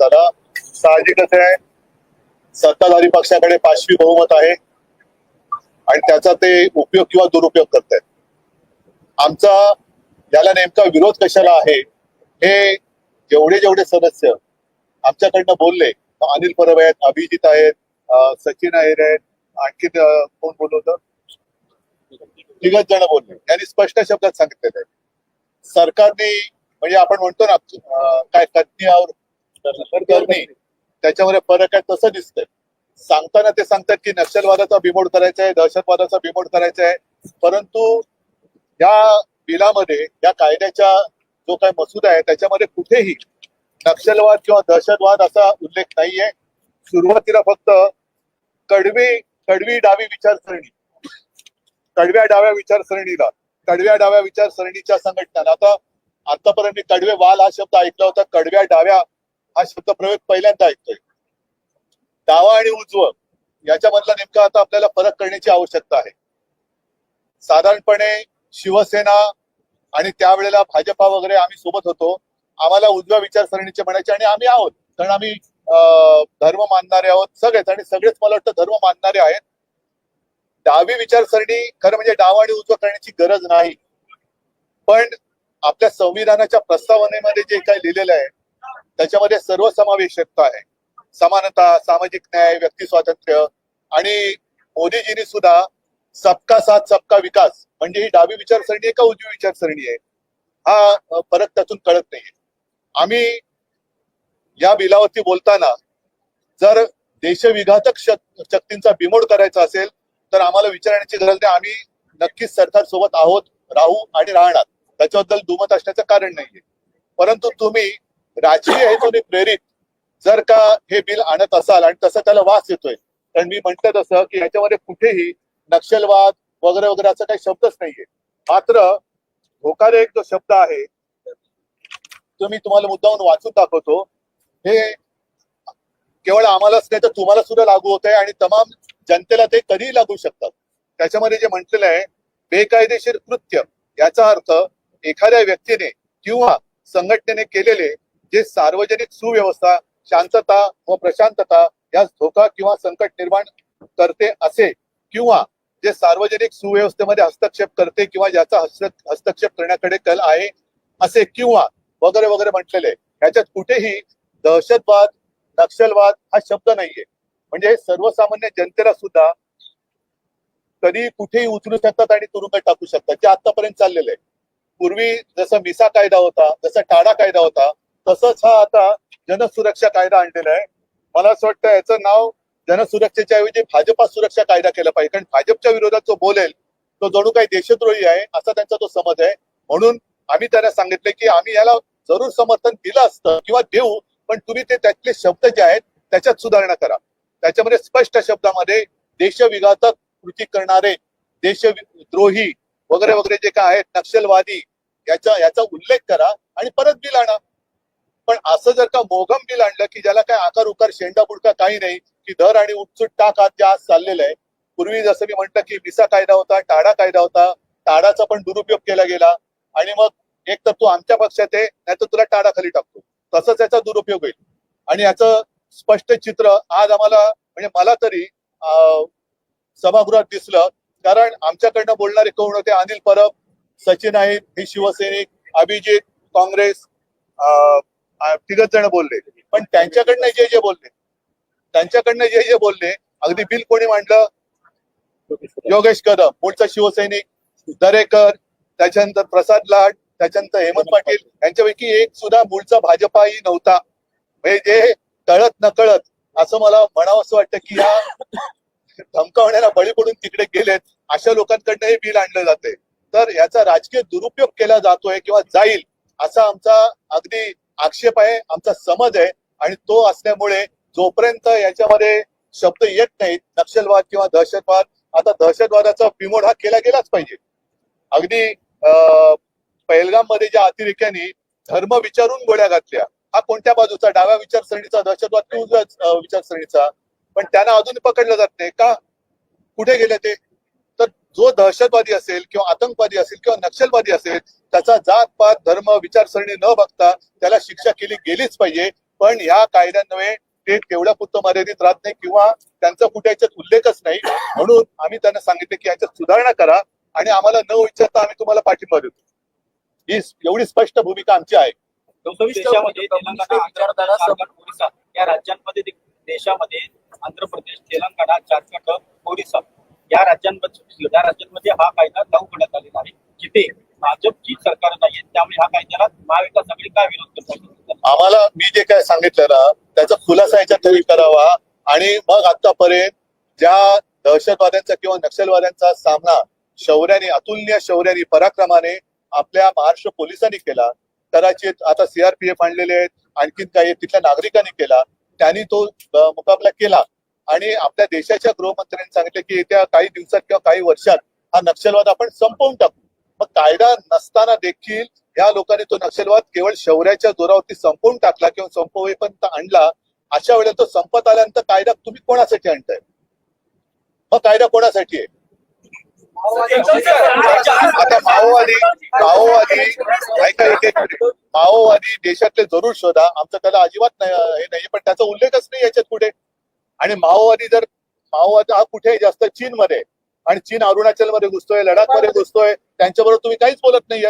झाला साहजिकच आहे. सत्ताधारी पक्षाकडे पाचवी बहुमत आहे. आणि त्याचा ते उपयोग किंवा दुरुपयोग करतायत. आमचा याला नेमका विरोध कशाला आहे? हे जेवढे जेवढे सदस्य आमच्याकडनं बोलले अनिल परब आहेत अभिजित आहेत सचिन अहिर आहेत आणखी कोण बोलवतं तिघच जण बोलले. यांनी स्पष्ट शब्दात सांगितलेले सरकारने म्हणजे आपण म्हणतो ना काय कन्यावर करणे त्याच्यामध्ये फरक आहे तसं दिसतंय. सांगताना ते सांगतात की नक्षलवादाचा बिमोड करायचा आहे दहशतवादाचा बिमोड करायचा आहे. परंतु या बिलामध्ये या कायद्याच्या जो काही मसुदा आहे त्याच्यामध्ये कुठेही नक्षलवाद किंवा दहशतवाद असा उल्लेख नाहीये. सुरुवातीला फक्त कडवी कडवी डावी विचारसरणी कडव्या डाव्या विचारसरणीला कडव्या डाव्या विचारसरणीच्या संघटना आता आतापर्यंत कडवे वाल हा शब्द ऐकला होता कडव्या डाव्या हा शब्द प्रयोग पहिल्यांदा ऐकतोय. डावा आणि उजव याच्यामधला नेमका आता आपल्याला फरक करण्याची आवश्यकता आहे. साधारणपणे शिवसेना आणि त्यावेळेला भाजपा वगैरे आम्ही सोबत होतो. आम्हाला उजव्या विचारसरणीचे म्हणायचे आणि आम्ही आहोत. कारण आम्ही अं, धर्म मानणारे आहोत सगळेच आणि सगळेच मला वाटतं धर्म मानणारे आहेत. डावी विचारसरणी खरं म्हणजे डावा आणि उजवा करण्याची गरज नाही. पण आपल्या संविधानाच्या प्रस्तावनेमध्ये जे काही लिहिलेलं आहे त्याच्यामध्ये सर्वसमावेशकता आहे. समानता सामाजिक न्याय व्यक्ती स्वातंत्र्य आणि मोदीजींनी सुद्धा सबका साथ सबका विकास म्हणजे ही डावी विचारसरणी आहे का उजवी विचारसरणी आहे? हा फरक त्यातून कळत नाहीये. आम्ही या बिलावरती बोलताना जर देशविघातक शक्तींचा बिमोड करायचा असेल तर आम्हाला विचारण्याची गरज नाही. आम्ही नक्कीच सरकार सोबत आहोत राहू आणि राहणार. त्याच्याबद्दल दुमत असण्याचं कारण नाहीये. परंतु तुम्ही राजकीय हेतूने प्रेरित. जर का हे बिल आणत असाल आणि तसं त्याला वास येतोय कारण मी म्हंटल तसं की याच्यामध्ये कुठेही नक्षलवाद वगैरे वगैरे असा काही शब्दच नाहीये. मात्र धोकादायक जो शब्द आहे तो मी तुम्हाला मुद्दाहून वाचून दाखवतो. हे केवळ आम्हालाच नाही तर तुम्हाला सुद्धा लागू होत आहे आणि तमाम जनतेला ते कधीही लागू शकतात. त्याच्यामध्ये जे म्हटलेलं आहे बेकायदेशीर कृत्य याचा अर्थ एखाद्या व्यक्तीने किंवा संघटनेने केलेले जे सार्वजनिक सुव्यवस्था शांतता व प्रशांतता यास धोका किंवा संकट निर्माण करते असे किंवा जे सार्वजनिक सुव्यवस्थेमध्ये हस्तक्षेप करते किंवा ज्याचा हस्तक्षेप करण्याकडे कल आहे असे किंवा वगैरे वगैरे म्हटलेले ह्याच्यात कुठेही दहशतवाद नक्षलवाद हा शब्द नाहीये. म्हणजे सर्वसामान्य जनतेला सुद्धा कधी कुठेही उचलू शकतात आणि तुरुंगात टाकू शकतात जे आतापर्यंत चाललेलं. आहे पूर्वी जसं मिसा कायदा होता जसा टाडा कायदा होता तसंच हा आता जनसुरक्षा कायदा आणलेला आहे. मला असं वाटतं याचं नाव जनसुरक्षेच्या ऐवजी भाजपा सुरक्षा कायदा केला पाहिजे. कारण भाजपच्या विरोधात जो बोलेल तो जणू काही देशद्रोही आहे असा त्यांचा तो समज आहे. म्हणून आम्ही त्यांना सांगितले की आम्ही याला जरूर समर्थन दिलं असतं किंवा देऊ पण तुम्ही ते त्यातले शब्द जे आहेत त्याच्यात सुधारणा करा. त्याच्यामध्ये स्पष्ट शब्दामध्ये देशविघातक कृती करणारे देशद्रोही वगैरे वगैरे जे काय आहेत नक्षलवादी याचा याचा उल्लेख करा आणि परत बिल आणा. पण असं जर का मोघम बिल आणलं की ज्याला काय आकार उकार शेंडा बुडका काही नाही की दर आणि उठसूट टाक आज जे आज चाललेलं आहे. पूर्वी जसं मी म्हटलं की विसा कायदा होता टाडा कायदा होता टाडाचा पण दुरुपयोग केला गेला. आणि मग एक तर तू आमच्या पक्षात आहे नाही तर तुला टाडा खाली टाकतो. तसंच याचा दुरुपयोग होईल. आणि याचं स्पष्ट चित्र आज आम्हाला म्हणजे मला तरी अं, सभागृहात दिसलं. कारण आमच्याकडनं बोलणारे कोण होते? अनिल परब सचिन आहेत हे शिवसैनिक अभिजित काँग्रेस अं, तिघच जण बोलले. पण त्यांच्याकडनं जे जे बोलले त्यांच्याकडनं जे जे बोलले अगदी बिल कोणी मांडलं? योगेश कदम मूळचा शिवसैनिक दरेकर त्याच्यानंतर प्रसाद लाड त्याच्यानंतर हेमंत पाटील यांच्यापैकी एक सुद्धा मूळचा भाजपाही नव्हता. म्हणजे जे कळत नकळत असं मला म्हणावं असं वाटतं की या धमकावण्याला बळी पडून तिकडे गेलेत अशा लोकांकडनं हे बिल आणलं जाते तर याचा राजकीय दुरुपयोग केला जातोय किंवा जाईल असा आमचा अगदी आक्षेप आहे आमचा समज आहे आणि तो असल्यामुळे जोपर्यंत याच्यामध्ये शब्द येत नाहीत नक्षलवाद किंवा दहशतवाद आता दहशतवादाचा बिमोड हा केला गेलाच पाहिजे. अगदी पहलगाममध्ये ज्या अतिरेक्यांनी धर्म विचारून गोळ्या घातल्या हा कोणत्या बाजूचा? डाव्या विचारसरणीचा दहशतवाद की उजव्या विचारसरणीचा? पण त्यांना अजून पकडलं जात नाही. का? कुठे गेले ते? तर जो दहशतवादी असेल किंवा आतंकवादी असेल किंवा नक्षलवादी असेल त्याचा जात पात धर्म विचारसरणी न बघता त्याला शिक्षा केली गेलीच पाहिजे. पण ह्या कायद्यान्वये ते तेवढ्या पुरतं मर्यादित राहत नाही किंवा त्यांचा कुठे याच्यात उल्लेखच नाही. म्हणून आम्ही त्यांना सांगितले की याच्यात सुधारणा करा आणि आम्हाला न विचारता आम्ही तुम्हाला पाठिंबा देतो. ही एवढी स्पष्ट भूमिका आमची आहे. या राज्यांमध्ये देशामध्ये आंध्र प्रदेश तेलंगणा झारखंड ओरिसा या राज्यांमध्ये या राज्यांमध्ये हा कायदा लागू करण्यात आलेला आहे. जिथे भाजपची सरकार नाहीये त्यामुळे हा कायद्याला महाविकास आघाडी काय विरोध करतात आम्हाला मी जे काय सांगितलं ना त्याचा खुलासा याच्यात तरी करावा. आणि मग आतापर्यंत ज्या दहशतवाद्यांचा किंवा नक्षलवाद्यांचा सामना शौर्याने अतुलनीय शौर्याने पराक्रमाने आपल्या महाराष्ट्र पोलिसांनी केला कदाचित आता सीआरपीएफ आणलेले आहेत आणखीन काही तिथल्या नागरिकांनी केला त्यांनी तो मुकाबला केला. आणि आपल्या देशाच्या गृहमंत्र्यांनी सांगितले की येत्या काही दिवसात किंवा काही वर्षात हा नक्षलवाद आपण संपवून टाकू. मग कायदा नसताना देखील या लोकांनी तो नक्षलवाद केवळ शौर्याच्या जोरावरती संपवून टाकला किंवा संपवेपर्यंत आणला अशा वेळेला तो संपत आल्यानंतर कायदा तुम्ही कोणासाठी आणताय? मग कायदा कोणासाठी आहे? आता माओवादी माओवादी ऐका एक एक माओवादी देशातले जरूर शोधा. आमचं त्याला अजिबात नाही हे नाही पण त्याचा उल्लेखच नाही याच्यात कुठे. आणि माओवादी जर माओवादी हा कुठे जास्त चीन मध्ये आणि चीन अरुणाचलमध्ये घुसतोय लडाखमध्ये घुसतोय त्यांच्याबरोबर तुम्ही काहीच बोलत नाही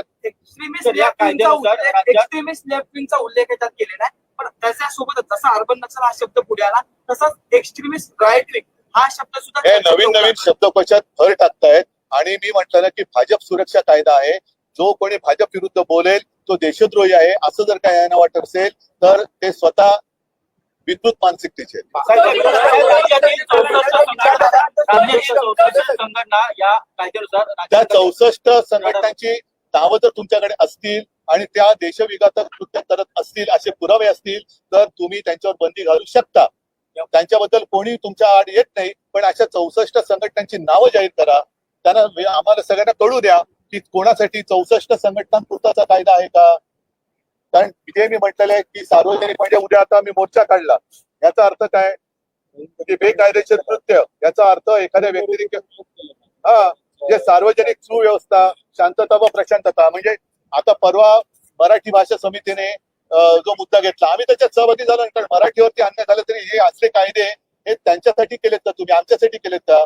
उल्लेख याच्यात केलेला आहे. पण त्याच्यासोबतच जसा अर्बन नक्षल हा शब्द पुढे आला तसंच एक्स्ट्रीमिस्ट राईट विंग हा शब्द सुद्धा नवीन नवीन शब्दकोशात भर टाकतायत. आणि मी म्हटलं ना की भाजप सुरक्षा कायदा आहे. जो कोणी भाजप विरुद्ध बोलेल तो देशद्रोही आहे. असं जर काय यांना वाटत असेल तर ते स्वतः विद्युत मानसिकतेचे त्या चौसष्ट संघटनांची नावं जर तुमच्याकडे असतील आणि त्या देशविघातक कृत्य करत असतील असे पुरावे असतील तर तुम्ही त्यांच्यावर बंदी घालू शकता त्यांच्याबद्दल कोणी तुमच्या आड येत नाही पण अशा चौसष्ट संघटनांची नावं जाहीर करा त्यांना आम्हाला सगळ्यांना कळू द्या की कोणासाठी चौसष्ट संघटनांपुरताचा कायदा आहे का कारण जे मी म्हटलेलं आहे की सार्वजनिक म्हणजे उद्या आता मी मोर्चा काढला. याचा अर्थ काय? म्हणजे बेकायदेशीर कृत्य याचा अर्थ एखाद्या व्यक्तीने हा जे सार्वजनिक सुव्यवस्था शांतता व प्रशांतता म्हणजे आता परवा मराठी भाषा समितीने जो मुद्दा घेतला आम्ही त्याच्यात सहभागी झालो कारण मराठीवरती अन्याय झालं तरी हे असले कायदे हे त्यांच्यासाठी केलेत का तुम्ही? आमच्यासाठी केलेत का?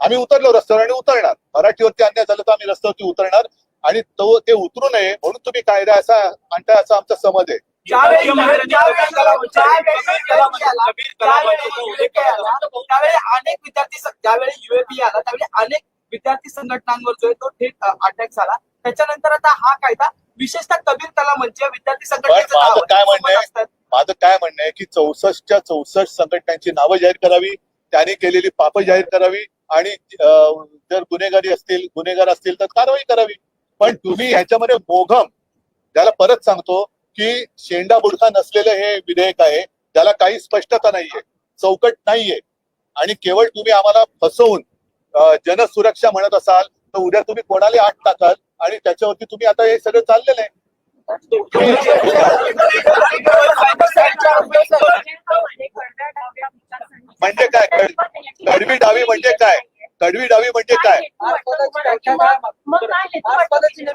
आम्ही उतरलो रस्त्यावर आणि उतरणार. मराठीवरती अन्याय झालं तर आम्ही रस्त्यावरती उतरणार. आणि तो ते उतरू नये म्हणून तुम्ही कायदा असा आणताय असा आमचा समज आहे अनेक विद्यार्थी ज्यावेळी युएपी आला त्यावेळी अनेक विद्यार्थी संघटनांवर जो आहे तो थेट अटॅक झाला त्याच्यानंतर आता हा कायदा विशेषतः कबीर कला म्हणजे विद्यार्थी आहे. काय म्हणणं. माझं काय म्हणणं आहे की चौसष्टच्या चौसष्ट संघटनांची नावं जाहीर करावी त्यांनी केलेली पापं जाहीर करावी आणि जर गुन्हेगारी असतील गुन्हेगार असतील तर कारवाई करावी पण तुम्ही ह्याच्यामध्ये मोघम त्याला परत सांगतो की शेंडा बुडखा नसलेलं हे विधेयक आहे त्याला काही स्पष्टता नाहीये चौकट नाहीये आणि केवळ तुम्ही आम्हाला फसवून जनसुरक्षा म्हणत असाल तर उद्या तुम्ही कोणाला आठ टाकाल आणि त्याच्यावरती तुम्ही आता हे सगळं चाललेलं आहे. म्हणजे काय? कडवी डावी म्हणजे काय? कडवी डावी म्हणजे काय?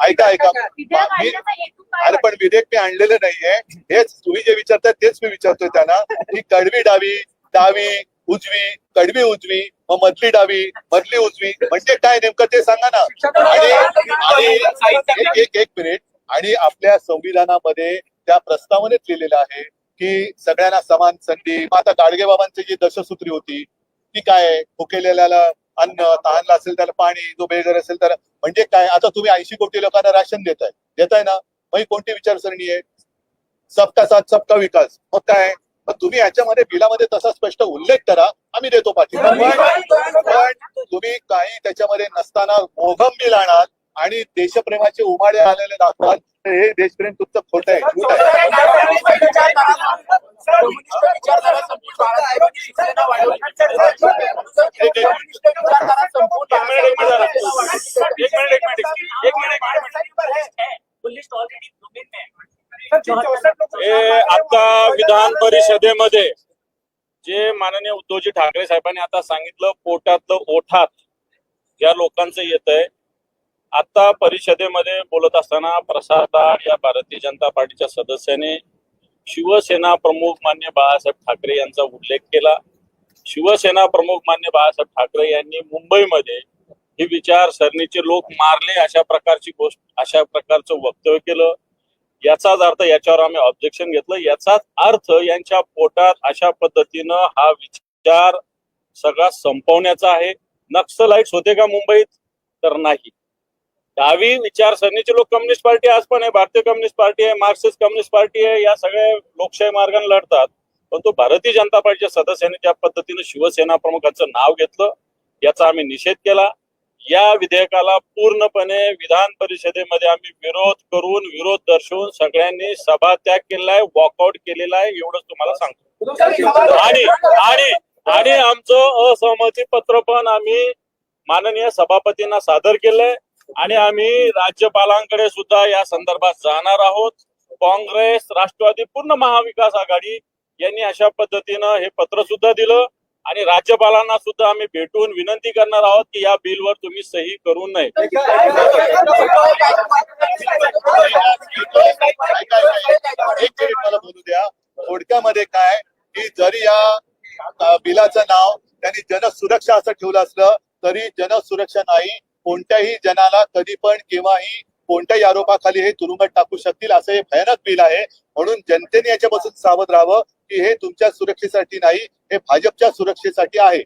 ऐका ऐका. अरे पण विधेयक मी आणलेलं नाहीये. हेच तुम्ही जे विचारताय तेच मी विचारतोय त्यांना. की कडवी डावी डावी उजवी कडवी उजवी मग मधली डावी मधली उजवी म्हणजे काय नेमकं ते सांगा ना. आणि एक एक मिनिट. आणि आपल्या संविधानामध्ये त्या प्रस्तावनेत लिहिलेलं आहे की सगळ्यांना समान संधी. मग आता गाडगे बाबांची जी दशसूत्री होती ती काय आहे? अन्न तहानला असेल त्याला पाणी जो बेघर असेल त्याला म्हणजे काय? आता तुम्ही ऐंशी कोटी लोकांना राशन देताय. देताय ना? मग ही कोणती विचारसरणी आहे? सबका साथ सबका विकास. मग काय? मग तुम्ही याच्यामध्ये बिलामध्ये तसा स्पष्ट उल्लेख करा. आम्ही देतो पाठिंबा. पण तुम्ही काही त्याच्यामध्ये नसताना मोघम बिल आणाल आणि देशप्रेमाचे उमाडे आलेले दाखवाल. तर हे देशप्रेम तुमचं खोटं आहे झूट आहे एक- एक मिनिट. हे आता विधान परिषदेमध्ये जे माननीय उद्धवजी ठाकरे साहेबांनी आता सांगितलं पोटातलं ओठात ज्या लोकांचं येत आहे आता परिषदेमध्ये बोलत असताना प्रसाद या भारतीय जनता पार्टीच्या सदस्याने शिवसेना प्रमुख मान्य बाळासाहेब ठाकरे यांचा उल्लेख केला. शिवसेना प्रमुख मान्य बाळासाहेब ठाकरे यांनी मुंबईमध्ये ही विचारसरणीचे लोक मारले अशा प्रकारची गोष्ट अशा प्रकारचं वक्तव्य केलं. याचाच अर्थ याच्यावर आम्ही ऑब्जेक्शन घेतलं. याचाच अर्थ यांच्या पोटात अशा पद्धतीनं हा विचार सगळा संपवण्याचा आहे. नक्सलाइट्स होते का मुंबईत? तर नाही. डावी विचारसरणीचे लोक कम्युनिस्ट पार्टी आज पण आहे भारतीय कम्युनिस्ट पार्टी आहे मार्क्सिस्ट कम्युनिस्ट पार्टी आहे या सगळ्या लोकशाही मार्गाने लढतात. पण तो भारतीय जनता पार्टीच्या सदस्यांनी ज्या पद्धतीनं शिवसेना प्रमुखांचं नाव घेतलं याचा आम्ही निषेध केला. या विधेयकाला पूर्णपणे विधान परिषदेमध्ये आम्ही विरोध करून विरोध दर्शवून सगळ्यांनी सभात्याग केलेला आहे वॉकआउट केलेला आहे एवढंच तुम्हाला सांगतो. आणि आणि आणि आमचं असहमती पत्र पण आम्ही माननीय सभापतींना सादर केलंय. आणि आम्ही राज्यपालांकडे सुद्धा या संदर्भात जाणार आहोत. काँग्रेस राष्ट्रवादी पूर्ण महाविकास आघाडी यांनी अशा पद्धतीनं हे पत्र सुद्धा दिलं. आणि राज्यपालांना सुद्धा आम्ही भेटून विनंती करणार आहोत की या बिलवर तुम्ही सही करू नये. बोलू द्या थोडक्यामध्ये काय की जरी या बिलाचं नाव त्यांनी जनसुरक्षा असं ठेवलं असलं तरी जनसुरक्षा नाही कोणत्याही जनाला कधी पण केव्हाही कोणत्याही आरोपाखाली हे तुरुंगात टाकू शकतील असं हे भयानक बिल आहे. म्हणून जनतेने याच्यापासून सावध राहावं की हे तुमच्या सुरक्षेसाठी नाही हे भाजपच्या सुरक्षेसाठी आहे.